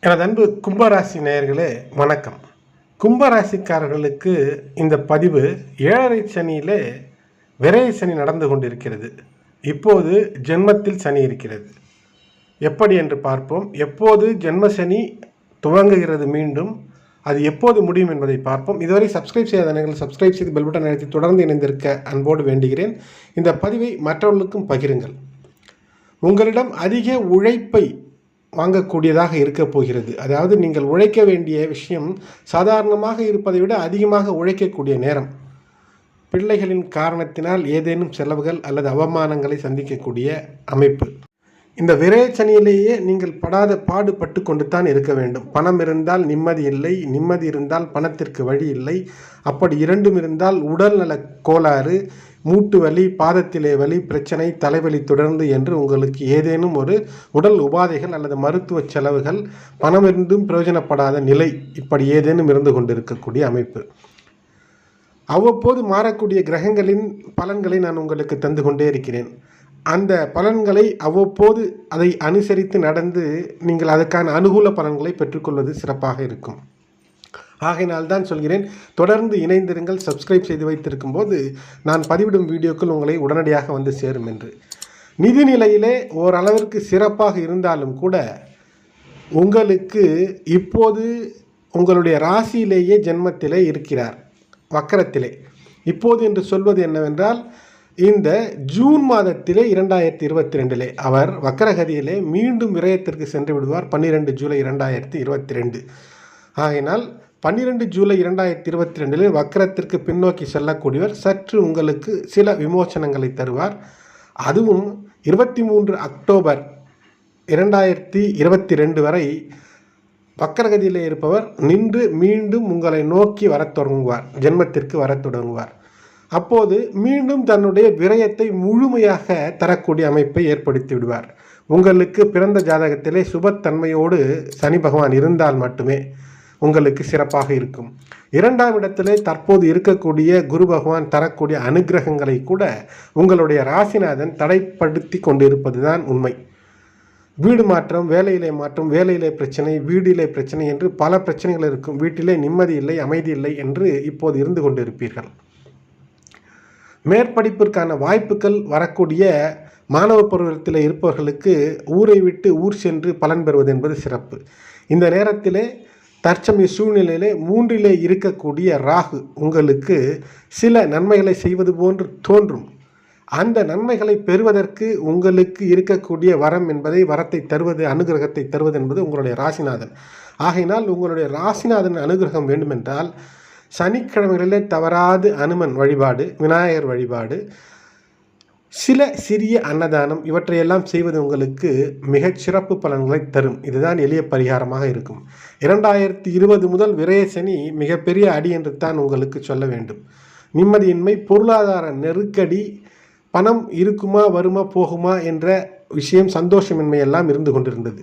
எனது அன்பு கும்பராசி நேயர்களே வணக்கம். கும்பராசிக்காரர்களுக்கு இந்த பதிவு ஏழரை சனியிலே விரைய சனி நடந்து கொண்டிருக்கிறது. இப்போது ஜென்மத்தில் சனி இருக்கிறது. எப்படி என்று பார்ப்போம். எப்போது ஜென்ம சனி துவங்குகிறது மீண்டும் அது எப்போது முடியும் என்பதை பார்ப்போம். இதுவரை சப்ஸ்கிரைப் செய்யாத நேர்கள் சப்ஸ்கிரைப் செய்து பெல் பட்டன் அழைத்து தொடர்ந்து இணைந்திருக்க அன்போடு வேண்டுகிறேன். இந்த பதிவை மற்றவர்களுக்கும் பகிருங்கள். உங்களிடம் அதிக உழைப்பை வாங்கக்கூடியதாக இருக்கப் போகிறது. அதாவது நீங்கள் உழைக்க வேண்டிய விஷயம் சாதாரணமாக இருப்பதை விட அதிகமாக உழைக்கக்கூடிய நேரம். பிள்ளைகளின் காரணத்தினால் ஏதேனும் செலவுகள் அல்லது அவமானங்களை சந்திக்கக்கூடிய அமைப்பு. இந்த விரயச்சனியிலேயே நீங்கள் படாத பாடுபட்டு கொண்டு தான் இருக்க வேண்டும். பணம் இருந்தால் நிம்மதி இல்லை நிம்மதி இருந்தால் பணத்திற்கு வழி இல்லை. அப்படி இரண்டும் இருந்தால் உடல்நல கோளாறு மூட்டு வலி பாதத்திலே வலி பிரச்சனை தலைவலி தொடர்ந்து என்று உங்களுக்கு ஏதேனும் ஒரு உடல் உபாதைகள் அல்லது மருத்துவ செலவுகள் பணம் இருந்தும் பிரயோஜனப்படாத நிலை இப்படி ஏதேனும் இருந்து கொண்டிருக்கக்கூடிய அமைப்பு. அவ்வப்போது மாறக்கூடிய கிரகங்களின் பலன்களை நான் உங்களுக்கு தந்து கொண்டே இருக்கிறேன். அந்த பலன்களை அவ்வப்போது அதை அனுசரித்து நடந்து நீங்கள் அதற்கான அனுகூல பலன்களை பெற்றுக்கொள்வது சிறப்பாக இருக்கும். ஆகையினால் தான் சொல்கிறேன். தொடர்ந்து இணைந்திருங்கள். சப்ஸ்கிரைப் செய்து வைத்திருக்கும் போது நான் பதிவிடும் வீடியோக்கள் உங்களை உடனடியாக வந்து சேரும் என்று. நிதிநிலையிலே ஓரளவிற்கு சிறப்பாக இருந்தாலும் கூட உங்களுக்கு இப்போது உங்களுடைய ராசியிலேயே ஜென்மத்திலே இருக்கிறார். வக்கரத்திலே. இப்போது என்று சொல்வது என்னவென்றால் இந்த ஜூன் மாதத்திலே இரண்டாயிரத்தி இருபத்தி ரெண்டிலே அவர் வக்கரகதியிலே மீண்டும் விரயத்திற்கு சென்று விடுவார். பன்னிரெண்டு ஜூலை இரண்டாயிரத்தி இருபத்தி ரெண்டு. ஆகினால் பன்னிரெண்டு ஜூலை இரண்டாயிரத்தி இருபத்தி ரெண்டில் வக்கரத்திற்கு பின்னோக்கி செல்லக்கூடியவர் சற்று உங்களுக்கு சில விமோசனங்களை தருவார். அதுவும் இருபத்தி மூன்று அக்டோபர் இரண்டாயிரத்தி இருபத்தி ரெண்டு வரை வக்கரகதியிலே இருப்பவர் நின்று மீண்டும் உங்களை நோக்கி வரத் தொடங்குவார் ஜென்மத்திற்கு வரத் தொடங்குவார். அப்போது மீண்டும் தன்னுடைய விரயத்தை முழுமையாக தரக்கூடிய அமைப்பை ஏற்படுத்தி விடுவார். உங்களுக்கு பிறந்த ஜாதகத்திலே சுபத்தன்மையோடு சனி பகவான் இருந்தால் மட்டுமே உங்களுக்கு சிறப்பாக இருக்கும். இரண்டாம் இடத்திலே தற்போது இருக்கக்கூடிய குரு பகவான் தரக்கூடிய அனுகிரகங்களை கூட உங்களுடைய ராசிநாதன் தடைப்படுத்தி கொண்டிருப்பது தான் உண்மை. வீடு மாற்றம் வேலையிலே மாற்றம் வேலையிலே பிரச்சனை வீடிலே பிரச்சனை என்று பல பிரச்சனைகள் இருக்கும். வீட்டிலே நிம்மதி இல்லை அமைதி இல்லை என்று இப்போது இருந்து கொண்டிருப்பீர்கள். மேற்படிப்பிற்கான வாய்ப்புகள் வரக்கூடிய மாணவ பருவத்தில் இருப்பவர்களுக்கு ஊரை விட்டு ஊர் சென்று பலன் பெறுவது என்பது சிறப்பு. இந்த நேரத்திலே தற்சமய சூழ்நிலையிலே மூன்றிலே இருக்கக்கூடிய ராகு உங்களுக்கு சில நன்மைகளை செய்வது போன்று தோன்றும். அந்த நன்மைகளை பெறுவதற்கு உங்களுக்கு இருக்கக்கூடிய வரம் என்பதை வரத்தை தருவது அனுகிரகத்தை தருவது என்பது உங்களுடைய ராசிநாதன். ஆகையினால் உங்களுடைய ராசிநாதன் அனுகிரகம் வேண்டுமென்றால் சனிக்கிழமைகளிலே தவறாது அனுமன் வழிபாடு விநாயகர் வழிபாடு சில சிறிய அன்னதானம் இவற்றையெல்லாம் செய்வது உங்களுக்கு மிகச் சிறப்பு பலன்களை தரும். இதுதான் எளிய பரிகாரமாக இருக்கும். இரண்டாயிரத்தி இருபது முதல் விரய சனி மிகப்பெரிய அடி என்று தான் உங்களுக்கு சொல்ல வேண்டும். நிம்மதியின்மை பொருளாதார நெருக்கடி பணம் இருக்குமா வருமா போகுமா என்ற விஷயம் சந்தோஷமின்மை எல்லாம் இருந்து கொண்டிருந்தது.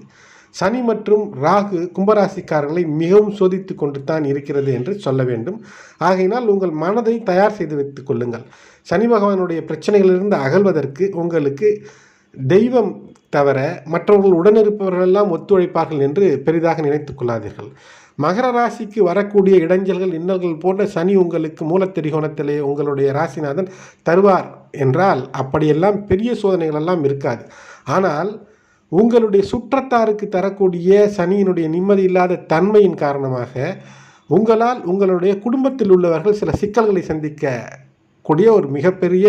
சனி மற்றும் ராகு கும்பராசிக்காரர்களை மிகவும் சோதித்து கொண்டு தான் இருக்கிறது என்று சொல்ல வேண்டும். ஆகையினால் உங்கள் மனதை தயார் செய்து வைத்துக் கொள்ளுங்கள். சனி பகவானுடைய பிரச்சனைகளிலிருந்து அகழ்வதற்கு உங்களுக்கு தெய்வம் தவிர மற்றவர்கள் உடனிருப்பவர்களெல்லாம் ஒத்துழைப்பார்கள் என்று பெரிதாக நினைத்துக் கொள்ளாதீர்கள். மகர ராசிக்கு வரக்கூடிய இடைஞ்சல்கள் இன்னல்கள் போன்ற சனி உங்களுக்கு மூலத்திரிகோணத்திலே உங்களுடைய ராசிநாதன் தருவார் என்றால் அப்படியெல்லாம் பெரிய சோதனைகள் எல்லாம் இருக்காது. ஆனால் உங்களுடைய சுற்றத்தாருக்கு தரக்கூடிய சனியினுடைய நிம்மதி இல்லாத தன்மையின் காரணமாக உங்களால் உங்களுடைய குடும்பத்தில் உள்ளவர்கள் சில சிக்கல்களை சந்திக்க கூடிய ஒரு மிகப்பெரிய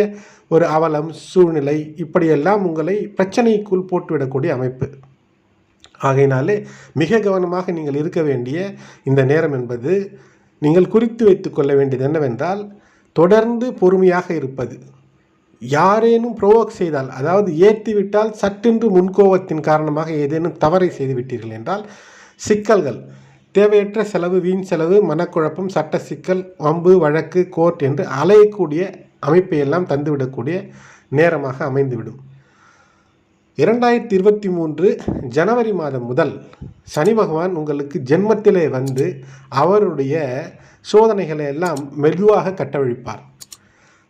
ஒரு அவலம் சூழ்நிலை இப்படியெல்லாம் உங்களை பிரச்சனைக்குள் போட்டுவிடக்கூடிய அமைப்பு. ஆகையினாலே மிக கவனமாக நீங்கள் இருக்க வேண்டிய இந்த நேரம் என்பது நீங்கள் குறித்து வைத்து கொள்ள வேண்டியது என்னவென்றால் தொடர்ந்து பொறுமையாக இருப்பது. யாரேனும் ப்ரோவோக் செய்தால் அதாவது ஏற்றிவிட்டால் சட்டென்று முன்கோபத்தின் காரணமாக ஏதேனும் தவறை செய்து விட்டீர்கள் என்றால் சிக்கல்கள் தேவையற்ற செலவு வீண் செலவு மனக்குழப்பம் சட்ட சிக்கல் வம்பு வழக்கு கோர்ட் என்று அலையக்கூடிய அமைப்பை எல்லாம் தந்துவிடக்கூடிய நேரமாக அமைந்துவிடும். இரண்டாயிரத்தி இருபத்தி மூன்று ஜனவரி மாதம் முதல் சனி பகவான் உங்களுக்கு ஜென்மத்திலே வந்து அவருடைய சோதனைகளை எல்லாம் மெதுவாக கட்டவிழ்ப்பார்.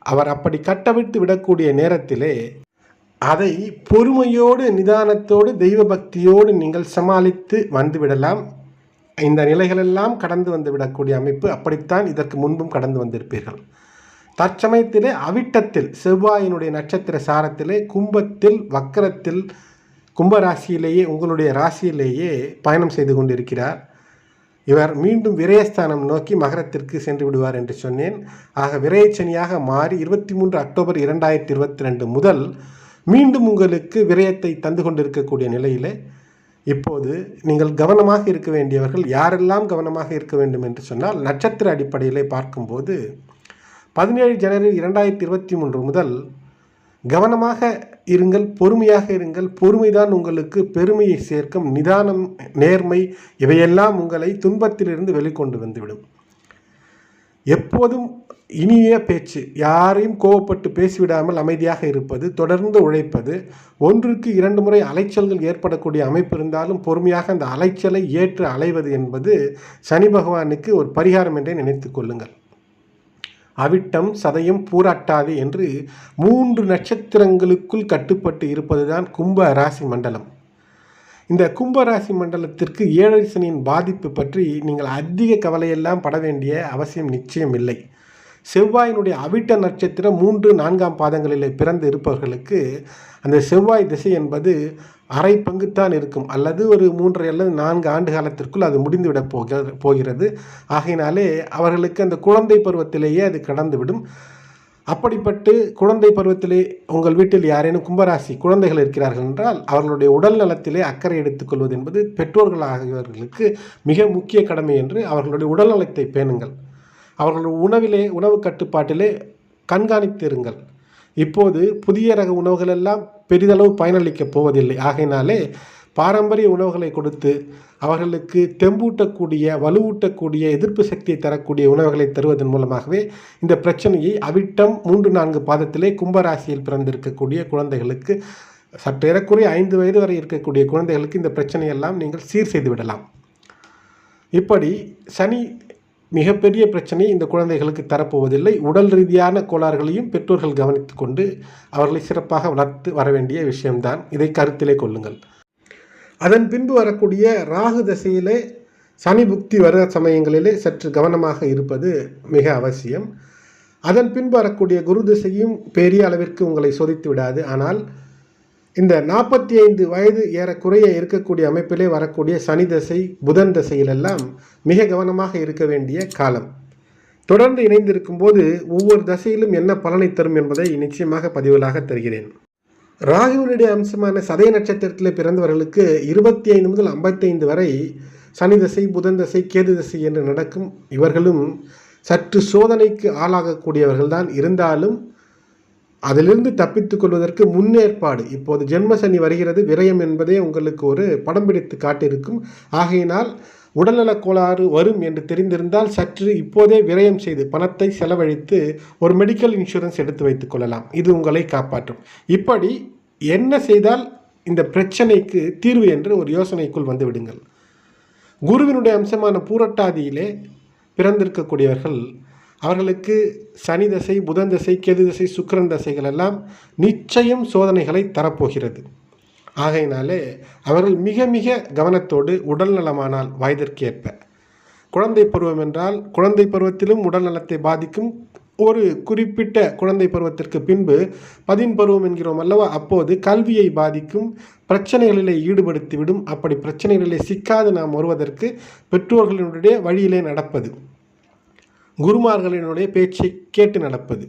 அவர் அப்படி கட்டவிழ்த்து விடக்கூடிய நேரத்திலே அதை பொறுமையோடு நிதானத்தோடு தெய்வ பக்தியோடு நீங்கள் சமாளித்து வந்துவிடலாம் இந்த நிலைகளெல்லாம் கடந்து வந்து விடக்கூடிய அமைப்பு அப்படித்தான் இதற்கு முன்பும் கடந்து வந்திருப்பீர்கள். தற்சமயத்திலே அவிட்டத்தில் செவ்வாயினுடைய நட்சத்திர சாரத்திலே கும்பத்தில் வக்கரத்தில் கும்பராசியிலேயே உங்களுடைய ராசியிலேயே பயணம் செய்து கொண்டிருக்கிறார். இவர் மீண்டும் விரயஸ்தானம் நோக்கி மகரத்திற்கு சென்று விடுவார் என்று சொன்னேன். ஆக விரயச்சனியாக மாறி இருபத்தி மூன்று அக்டோபர் இரண்டாயிரத்தி இருபத்தி ரெண்டு முதல் மீண்டும் உங்களுக்கு விரயத்தை தந்து கொண்டிருக்கக்கூடிய நிலையிலே இப்போது நீங்கள் கவனமாக இருக்க வேண்டியவர்கள் யாரெல்லாம் கவனமாக இருக்க வேண்டும் என்று சொன்னால் நட்சத்திர அடிப்படையிலே பார்க்கும்போது பதினேழு ஜனவரி இரண்டாயிரத்தி இருபத்தி மூன்று முதல் கவனமாக இருங்கள் பொறுமையாக இருங்கள். பொறுமைதான் உங்களுக்கு பெருமையை சேர்க்கும். நிதானம் நேர்மை இவையெல்லாம் உங்களை துன்பத்திலிருந்து வெளிக்கொண்டு வந்துவிடும். எப்போதும் இனிய பேச்சு. யாரையும் கோவப்பட்டு பேசிவிடாமல் அமைதியாக இருப்பது தொடர்ந்து உழைப்பது ஒன்றுக்கு இரண்டு முறை அலைச்சல்கள் ஏற்படக்கூடிய அமைப்பு இருந்தாலும் பொறுமையாக அந்த அலைச்சலை ஏற்று அலைவது என்பது சனி பகவானுக்கு ஒரு பரிகாரம் என்றே நினைத்து கொள்ளுங்கள். அவிட்டம் சதையும் பூராட்டாது என்று மூன்று நட்சத்திரங்களுக்குள் கட்டுப்பட்டு இருப்பதுதான் கும்ப ராசி மண்டலம். இந்த கும்பராசி மண்டலத்திற்கு ஏழரை சனியின் பாதிப்பு பற்றி நீங்கள் அதிக கவலையெல்லாம் பட வேண்டிய அவசியம் நிச்சயம் இல்லை. செவ்வாயினுடைய அவிட்ட நட்சத்திரம் மூன்று நான்காம் பாதங்களில் பிறந்து இருப்பவர்களுக்கு அந்த செவ்வாய் திசை என்பது அரை பங்குத்தான் இருக்கும். அல்லது ஒரு மூன்றரை அல்லது நான்கு ஆண்டு காலத்திற்குள் அது முடிந்துவிடப் போக போகிறது. ஆகையினாலே அவர்களுக்கு அந்த குழந்தை பருவத்திலேயே அது கடந்துவிடும். அப்படிப்பட்டு குழந்தை பருவத்திலே உங்கள் வீட்டில் யாரேனும் கும்பராசி குழந்தைகள் இருக்கிறார்கள் என்றால் அவர்களுடைய உடல் நலத்திலே அக்கறை எடுத்துக்கொள்வது என்பது பெற்றோர்களாகியவர்களுக்கு மிக முக்கிய கடமை என்று அவர்களுடைய உடல் நலத்தை பேணுங்கள். அவர்களுடைய உணவிலே உணவு கட்டுப்பாட்டிலே கண்காணித்திருங்கள். இப்போது புதிய ரக உணவுகள் எல்லாம் பெரிதளவு பயனளிக்கப் போவதில்லை. ஆகையினாலே பாரம்பரிய உணவுகளை கொடுத்து அவர்களுக்கு தெம்பூட்டக்கூடிய வலுவூட்டக்கூடிய எதிர்ப்பு சக்தியை தரக்கூடிய உணவுகளை தருவதன் மூலமாகவே இந்த பிரச்சனையை அவிட்டம் மூன்று நான்கு பாதத்திலே கும்பராசியில் பிறந்திருக்கக்கூடிய குழந்தைகளுக்கு சற்றேறக்குறைய ஐந்து வயது வரை இருக்கக்கூடிய குழந்தைகளுக்கு இந்த பிரச்சனையெல்லாம் நீங்கள் சீர் செய்து விடலாம். இப்படி சனி மிகப்பெரிய பிரச்சனை இந்த குழந்தைகளுக்கு தரப்போவதில்லை. உடல் ரீதியான கோளாறுகளையும் பெற்றோர்கள் கவனித்து கொண்டு அவர்களை சிறப்பாக வளர்த்து வர வேண்டிய விஷயம்தான். இதை கருத்திலே கொள்ளுங்கள். அதன் பின்பு வரக்கூடிய ராகு தசையிலே சனி புக்தி வர சமயங்களிலே சற்று கவனமாக இருப்பது மிக அவசியம். அதன் பின்பு வரக்கூடிய குரு திசையும் பெரிய அளவிற்கு உங்களை சோதித்து விடாது. ஆனால் இந்த நாற்பத்தி ஐந்து வயது ஏறக்குறைய இருக்கக்கூடிய அமைப்பிலே வரக்கூடிய சனி தசை புதன் தசையிலெல்லாம் மிக கவனமாக இருக்க வேண்டிய காலம். தொடர்ந்து இணைந்திருக்கும் போது ஒவ்வொரு தசையிலும் என்ன பலனை தரும் என்பதை நிச்சயமாக பதிவுகளாக தருகிறேன். ராகுவினுடைய அம்சமான சதய நட்சத்திரத்தில் பிறந்தவர்களுக்கு இருபத்தி ஐந்து முதல் ஐம்பத்தைந்து வரை சனி தசை புதன் தசை கேது தசை என்று நடக்கும். இவர்களும் சற்று சோதனைக்கு ஆளாகக்கூடியவர்கள்தான் இருந்தாலும் அதிலிருந்து தப்பித்துக் கொள்வதற்கு முன்னேற்பாடு. இப்போது ஜென்ம சனி வருகிறது. விரயம் என்பதே உங்களுக்கு ஒரு படம் பிடித்து காட்டியிருக்கும். ஆகையினால் உடல்நலக் கோளாறு வரும் என்று தெரிந்திருந்தால் சற்று இப்போதே விரயம் செய்து பணத்தை செலவழித்து ஒரு மெடிக்கல் இன்சூரன்ஸ் எடுத்து வைத்துக் கொள்ளலாம். இது உங்களை காப்பாற்றும். இப்படி என்ன செய்தால் இந்த பிரச்சனைக்கு தீர்வு என்று ஒரு யோசனைக்குள் வந்து விடுங்கள். குருவினுடைய அம்சமான பூரட்டாதியிலே பிறந்திருக்கக்கூடியவர்கள் அவர்களுக்கு சனி தசை புதன் தசை கேது தசை சுக்கிரன் தசைகள் எல்லாம் நிச்சயம் சோதனைகளை தரப்போகிறது. ஆகையினாலே அவர்கள் மிக மிக கவனத்தோடு உடல் நலமானால் வயதிற்கேற்ப. குழந்தை பருவம் என்றால் குழந்தை பருவத்திலும் உடல் நலத்தை பாதிக்கும் ஒரு குறிப்பிட்ட குழந்தை பருவத்திற்கு பின்பு பதின் பருவம் என்கிறோம் அல்லவா? அப்போது கல்வியை பாதிக்கும் பிரச்சனைகளிலே ஈடுபடுத்திவிடும். அப்படி பிரச்சனைகளிலே சிக்காது நாம் வருவதற்கு பெற்றோர்களினுடைய வழியிலே நடப்பது. குருமார்களினுடைய பேச்சை கேட்டு நடப்பது.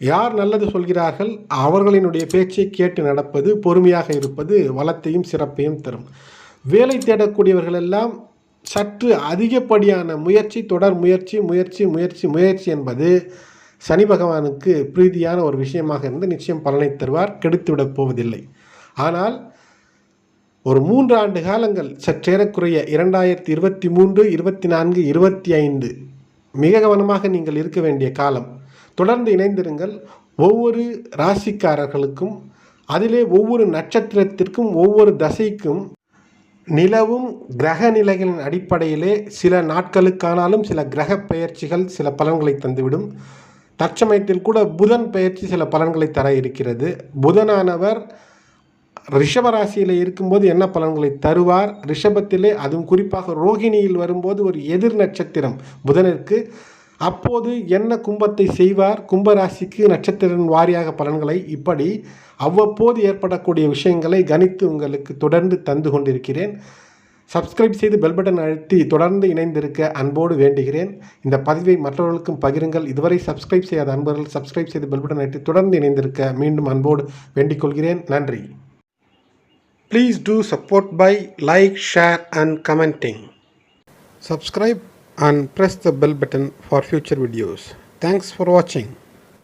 யார் நல்லது சொல்கிறார்கள்? அவர்களினுடைய பேச்சை கேட்டு நடப்பது பொறுமையாக இருப்பது வளத்தையும் சிறப்பையும் தரும். வேலை தேடக்கூடியவர்கள் எல்லாம் சற்று அதிகப்படியான முயற்சி தொடர் முயற்சி முயற்சி முயற்சி முயற்சி என்பது சனி பகவானுக்கு பிரீதியான ஒரு விஷயமாக இருந்து நிச்சயம் பலனை தருவார் கெடுத்துவிடப் போவதில்லை. ஆனால் ஒரு மூன்று ஆண்டு காலங்கள் சற்றேறக்குறைய இரண்டாயிரத்தி இருபத்தி மூன்று இருபத்தி நான்கு இருபத்தி ஐந்து மிக கவனமாக நீங்கள் இருக்க வேண்டிய காலம். தொடர்ந்து இணைந்திருங்கள். ஒவ்வொரு ராசிக்காரர்களுக்கும் அதிலே ஒவ்வொரு நட்சத்திரத்திற்கும் ஒவ்வொரு தசைக்கும் நிலவும் கிரக நிலைகளின் அடிப்படையிலே சில நாட்களுக்கானாலும் சில கிரக பெயர்ச்சிகள் சில பலன்களை தந்துவிடும். தற்சமயத்தில் கூட புதன் பெயர்ச்சி சில பலன்களை தர இருக்கிறது. புதனானவர் ரிஷபராசியில் இருக்கும்போது என்ன பலன்களை தருவார்? ரிஷபத்திலே அதுவும் குறிப்பாக ரோகிணியில் வரும்போது ஒரு எதிர் நட்சத்திரம் புதனிற்கு. அப்போது என்ன கும்பத்தை செய்வார்? கும்பராசிக்கு நட்சத்திரன் வாரியாக பலன்களை இப்படி அவ்வப்போது ஏற்படக்கூடிய விஷயங்களை கணித்து உங்களுக்கு தொடர்ந்து தந்து கொண்டிருக்கிறேன். சப்ஸ்கிரைப் செய்து பெல் பட்டன் அழுத்தி தொடர்ந்து இணைந்திருக்க அன்போடு வேண்டுகிறேன். இந்த பதிவை மற்றவர்களுக்கும் பகிருங்கள். இதுவரை சப்ஸ்கிரைப் செய்யாத அன்பர்கள் சப்ஸ்கிரைப் செய்து பெல் பட்டன் அழுத்தி தொடர்ந்து இணைந்திருக்க மீண்டும் அன்போடு வேண்டிக் கொள்கிறேன் நன்றி. Please do support by like share and commenting subscribe and press the bell button for future videos. Thanks for watching.